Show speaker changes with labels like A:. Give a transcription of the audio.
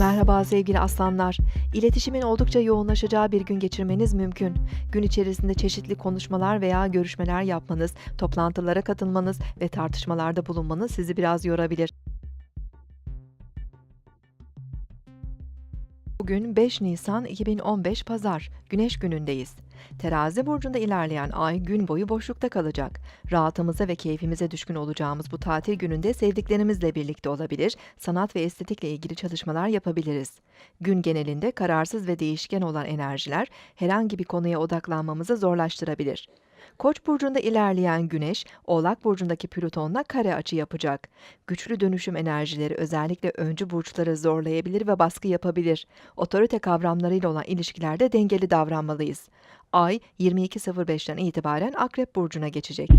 A: Merhaba sevgili aslanlar. İletişimin oldukça yoğunlaşacağı bir gün geçirmeniz mümkün. Gün içerisinde çeşitli konuşmalar veya görüşmeler yapmanız, toplantılara katılmanız ve tartışmalarda bulunmanız sizi biraz yorabilir. Bugün 5 Nisan 2015 Pazar, Güneş günündeyiz. Terazi burcunda ilerleyen ay gün boyu boşlukta kalacak. Rahatımıza ve keyfimize düşkün olacağımız bu tatil gününde sevdiklerimizle birlikte olabilir, sanat ve estetikle ilgili çalışmalar yapabiliriz. Gün genelinde kararsız ve değişken olan enerjiler herhangi bir konuya odaklanmamızı zorlaştırabilir. Koç burcunda ilerleyen Güneş, Oğlak burcundaki Plüton'la kare açı yapacak. Güçlü dönüşüm enerjileri özellikle öncü burçları zorlayabilir ve baskı yapabilir. Otorite kavramlarıyla olan ilişkilerde dengeli davranmalıyız. Ay 22.05'ten itibaren Akrep burcuna geçecek.